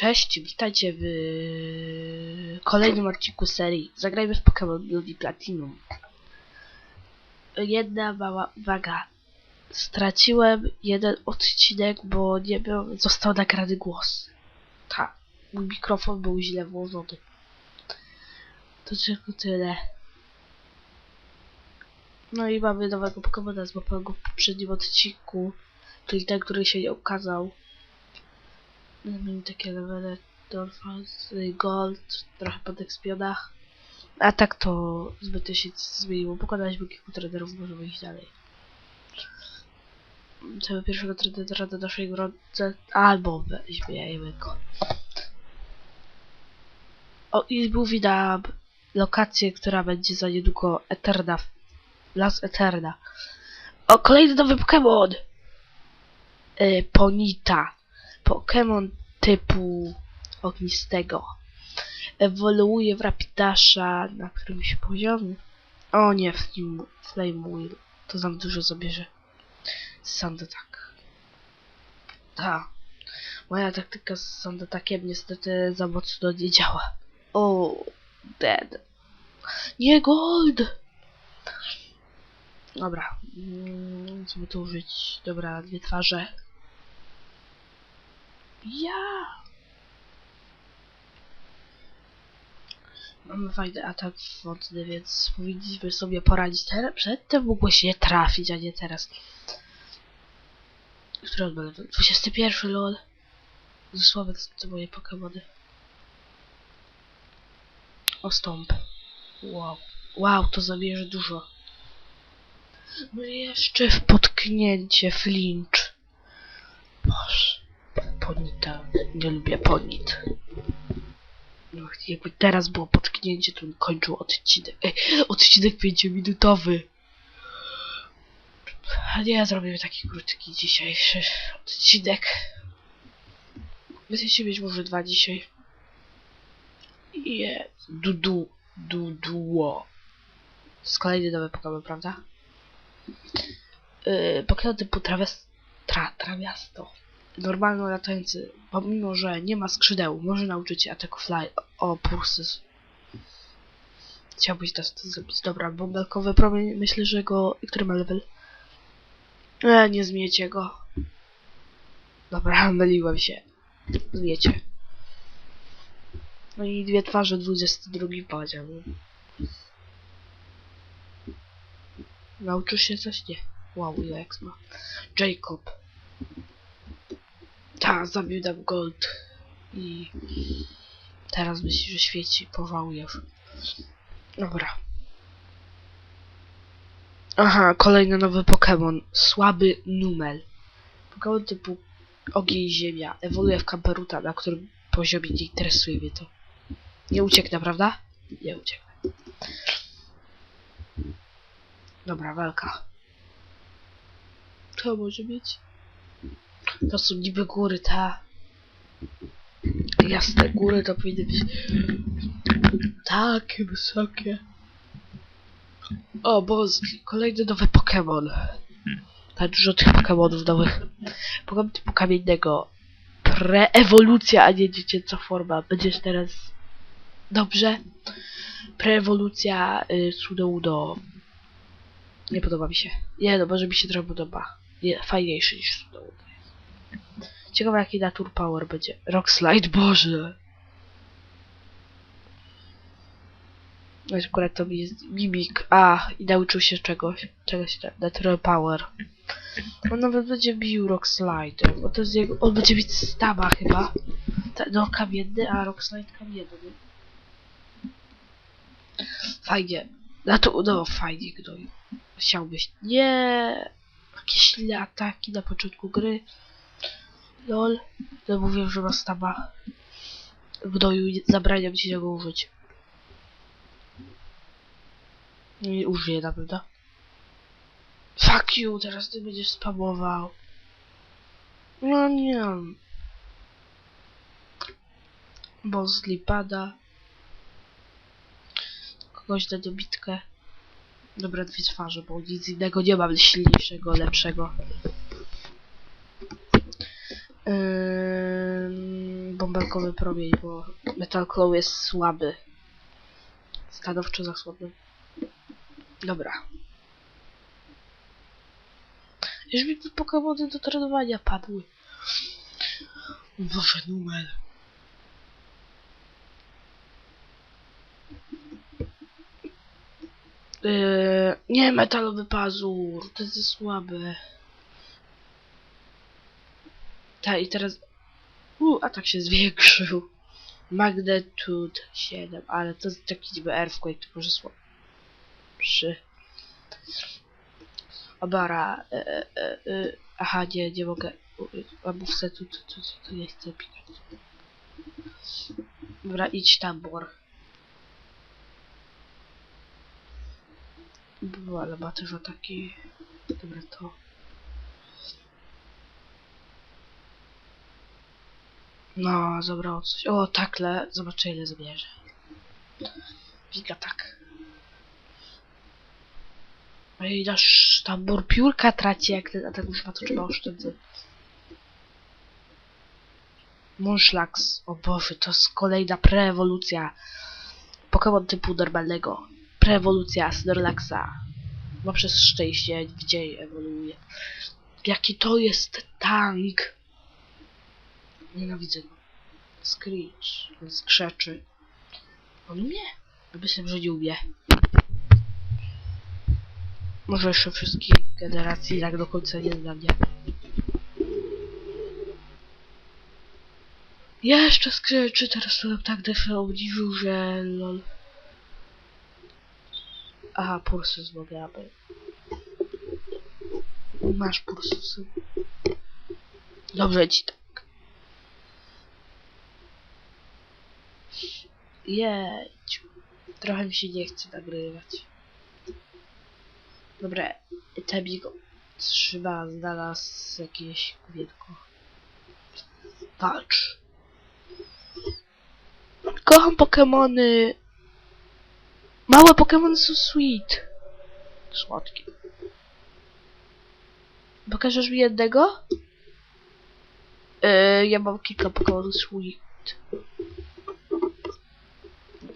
Cześć, witajcie w kolejnym odcinku serii Zagrajmy w Pokémon Blue Platinum. Jedna mała uwaga. Straciłem jeden odcinek, bo nie był, został nagrany głos. Tak, mój mikrofon był źle włożony. To tylko tyle. No i mamy nowego złapanego w poprzednim odcinku, czyli ten, który się nie ukazał. Mamy takie levele Dorfas, Gold, trochę po ekspionach. A tak to zbyt się zmieniło. Pokonaliśmy kilku trenerów, możemy iść dalej. Tego pierwszego trenera do naszej drodze, albo weźmiemy go. O, i mówi nam lokację, która będzie za niedługo Eterna. Las Eterna. O, kolejny nowy Pokémon! Yy, Ponita. Pokémon typu ognistego. Ewoluuje w Rapidasha na którymś poziomie. O nie, Flame, flame Wheel. To nam dużo zabierze. Sandatak. Ta. Moja taktyka z Sandatakiem niestety za mocno nie działa. O, dead. Nie gold! Dobra. Mm, Co by tu użyć? Dobra, dwie twarze. Ja! Mamy fajny atak wodny, więc powinniśmy sobie poradzić. Teraz przedtem się nie trafić, a nie teraz. Który on level? 21 lol. Są te moje Pokemony. Ostąp. Wow. Wow, to zabierze dużo. No jeszcze w potknięcie flinch. Boże. Ponita. Nie lubię ponit. No, jakby teraz było potknięcie, to bym kończył odcinek. Ej, odcinek 5-minutowy. A nie, ja zrobię taki krótki dzisiejszy odcinek. Będziecie mieć może dwa dzisiaj. Je, dudu, duduo. To jest kolejny nowy Pokémon, prawda? Yy, Pokémon typu trawias... Tra, trawiasto normalno latający, pomimo że nie ma skrzydeł, może nauczyć się ataku fly o pulsy. Chciałbyś teraz to zrobić. Dobra, bąbelkowy promień, myślę, że go... Który ma level? E, nie zmiecie go. Dobra, myliłem się. Zmiecie. No i dwie twarze, 22 poziom. Nauczysz się coś? Nie. Wow, ile ma. Jacob. Ta, zabił nam gold. I teraz myśli, że świeci. Pożałujesz. Dobra. Aha, kolejny nowy Pokémon. Słaby Numel. Pokémon typu ogień ziemia. Ewoluuje w Kamperuta, na którym poziomie nie interesuje mnie to. Nie ucieknę, prawda? Nie ucieknę. Dobra, walka. To może być? To są niby góry, ta. Jasne, góry to powinny być takie wysokie. O boski, kolejny nowy Pokémon. Tak dużo tych Pokémonów nowych. Pokémon typu kamiennego. Preewolucja, a nie dziecięca forma. Będziesz teraz... Dobrze? Preewolucja y, Sudoudo. Nie podoba mi się. Nie no, może mi się trochę podoba. Nie, fajniejszy niż Sudoudo. Ciekawe jaki Natur Power będzie. Rock Slide, Boże! No akurat to jest mimik. A, i nauczył się czegoś. Czegoś tam. Natural Power. On nawet będzie bił Rock Slide, bo to jest jego... On będzie mieć staba chyba. Ta, no, kamienny, a Rock Slide kamienny. Fajnie. Na to, no, fajnie gnoju. Chciałbyś. Nie. Jakieś ataki na początku gry. Lol. No mówię, że ma staba. W doju zabraniam ci tego użyć. Nie użyję na pewno. Fuck you, teraz ty będziesz spamował. No nie. Bozli pada. Kogoś da dobitkę. Dobra, dwie twarze, bo nic innego nie mam silniejszego, lepszego. Ym, bąbelkowy promień, bo Metal Claw jest słaby. Stanowczo za słaby. Dobra. Już mi te Pokemony do trenowania padły. Boże, numer. Yy, nie, metalowy pazur, to jest słabe. Tak, i teraz... U, atak się zwiększył. Magnitude 7, ale to jakiś niby Earthquake, to może słabo. Przy... Obara, e, e, e, e, aha, nie, nie mogę. Mam tu, tu, tu, tu nie chcę pikać. Dobra, idź tam, Bor. Było, ale ma też ataki. Dobra, to. No, zabrało coś. O, takle. Zobaczę ile zabierze. Giga tak. No i nasz tambor piórka traci, jak ten atak używa, to trzeba oszczędzać. Munchlax. O Boże, to jest kolejna preewolucja. Pokémon typu normalnego. Preewolucja Snorlaxa. Bo przez szczęście w dzień ewoluuje. Jaki to jest tank! Nienawidzę go. Screech. On skrzeczy. On umie? Myślę, że nie umie. Może jeszcze wszystkich generacji tak do końca nie znam, nie? Jeszcze skrzeczy, teraz to tak defę obniżył, że lol. Aha, pulsy mogę, aby. Masz pulsy. Dobrze ci. Jedź. Trochę mi się nie chce nagrywać. Dobra, Tebigo trzyma znalazł jakieś kowietko. Walcz. Kocham Pokemony. Małe Pokemony są sweet. Słodkie. Pokażesz mi jednego? Yy, ja mam kilka Pokemonów sweet.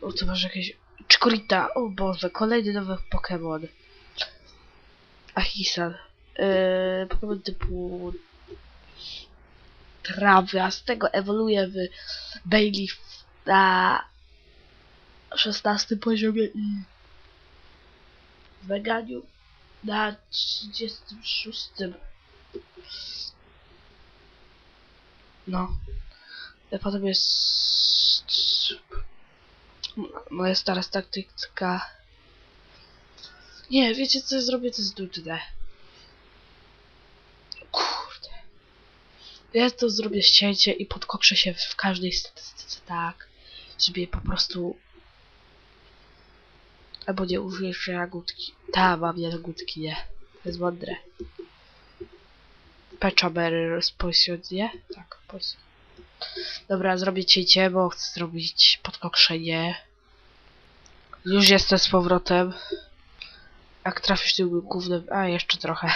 O, co masz jakieś... Chikorita, o Boże, kolejny nowy Pokemon. Ahisan. Yy, Pokemon typu... Trawy, a z tego ewoluuje w Bailey na 16 poziomie i w Meganiu na 36. No. Potem jest moja stara taktyka. Nie, wiecie co zrobię, to jest nudne. Kurde. Ja to zrobię ścięcie i podkokrzę się w każdej statystyce tak, żeby po prostu... Albo nie użyjesz jagódki. Ta, mam jagódki, nie. To jest mądre. Peczabery z nie? Tak, poison. Dobra, zrobię cięcie, bo chcę zrobić podkokrzenie. Już jestem z powrotem. Jak trafisz tym głównym... A, jeszcze trochę.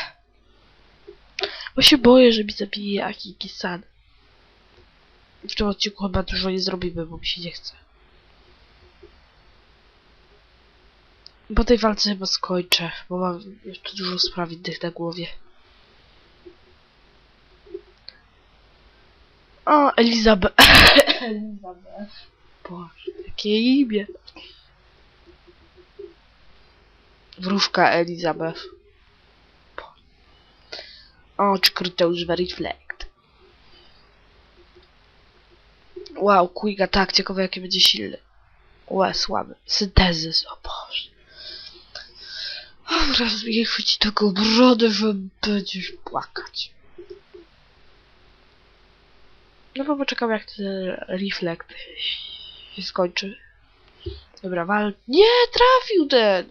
Bo się boję, że mi zabije Akiki-san. W tym odcinku chyba dużo nie zrobimy, bo mi się nie chce. Po tej walce chyba skończę, bo mam jeszcze dużo spraw innych na głowie. O, Elizabeth. Elizabeth. Boże, jakie imię. Wróżka Elizabeth. O, czy Kryteusz Reflect. Wow, Quiga, tak, ciekawe jakie będzie silny. Ła, słaby. Syntezys, o Boże. Teraz mi chwyci taką brodę, że będziesz płakać. No bo poczekam jak ten reflekt się skończy. Dobra, wal... Nie, trafił ten!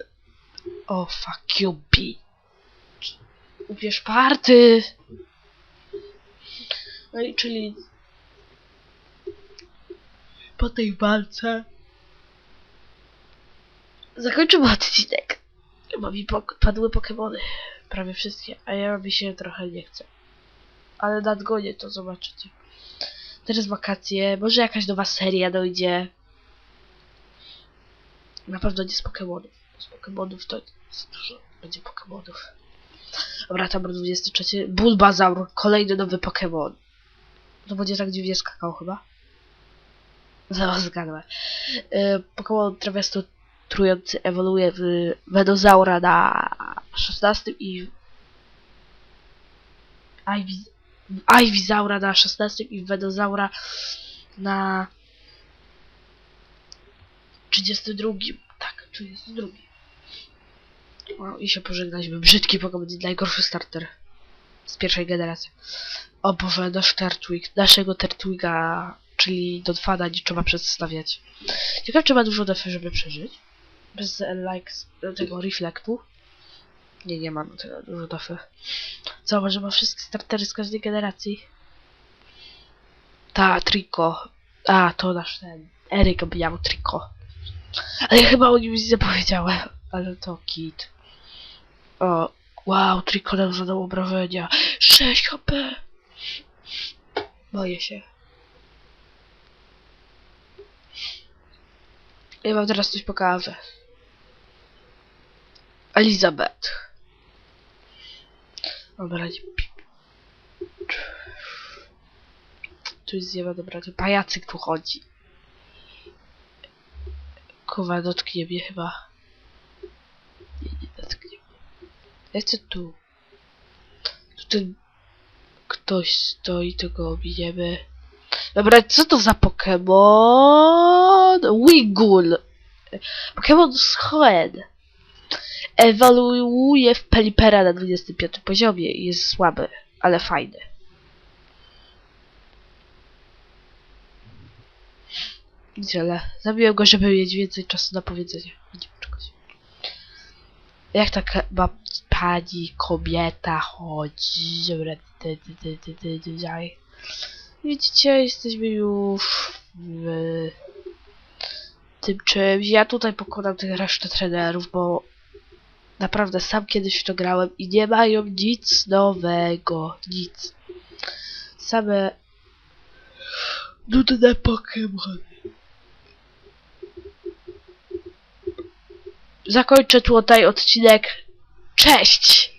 O, fuck you, B. Ubierz party! No i czyli... Po tej walce... Zakończymy odcinek. Bo mi padły Pokemony. Prawie wszystkie, a ja mi się trochę nie chce. Ale nadgonię to zobaczycie. Teraz wakacje, może jakaś nowa seria dojdzie. Na pewno nie z Pokemonów. Z Pokemonów to jest dużo. Będzie Pokemonów. Dobra, tam 23. Bulbazaur, kolejny nowy Pokemon. To będzie tak dziwnie skakał chyba. Zaraz zgadnę. Yy, Pokémon trawiasto trujący ewoluuje w Venusaura na 16 i Ivy, Ivysaura na 16 i Venusaura na 32. Tak, 32. O, I się pożegnaliśmy. Brzydki Pokémon, najgorszy starter z pierwszej generacji. O Boże, nasz Tertwig, naszego Tertwiga, czyli do Fana nie trzeba przedstawiać. Ciekawe, czy ma dużo defy, żeby przeżyć. Bez e, like, tego reflektu. Nie, nie ma no tego dużo defy. Co, może ma wszystkie startery z każdej generacji? Ta, Triko. A, to nasz ten. Eryk miał Triko. Ale ja chyba o nim nie powiedziałem. Ale to kit. O, wow, Triko nam zadał obrażenia. 6 HP! Boję się. Ja wam teraz coś pokażę. Elizabeth. Dobra, Tu jest zjawa, dobra, to pajacyk tu chodzi. Kuwa, dotknie mnie chyba. Nie, nie dotknie mnie. Ja tu. Tu ten ktoś stoi, to go ominiemy. Dobra, co to za Pokémon? Wigul. Pokémon z Hoenn. Ewoluuje w Pelipera na 25 poziomie jest słaby, ale fajny. Tyle. Zabiłem go, żeby mieć więcej czasu na powiedzenie. Jak ta ka- ba- pani, kobieta chodzi? Dobra. Widzicie, jesteśmy już w tym czymś. Ja tutaj pokonam tych resztę trenerów, bo naprawdę sam kiedyś to grałem i nie mają nic nowego. Nic. Same nudne Pokémon. Zakończę tutaj odcinek. Cześć!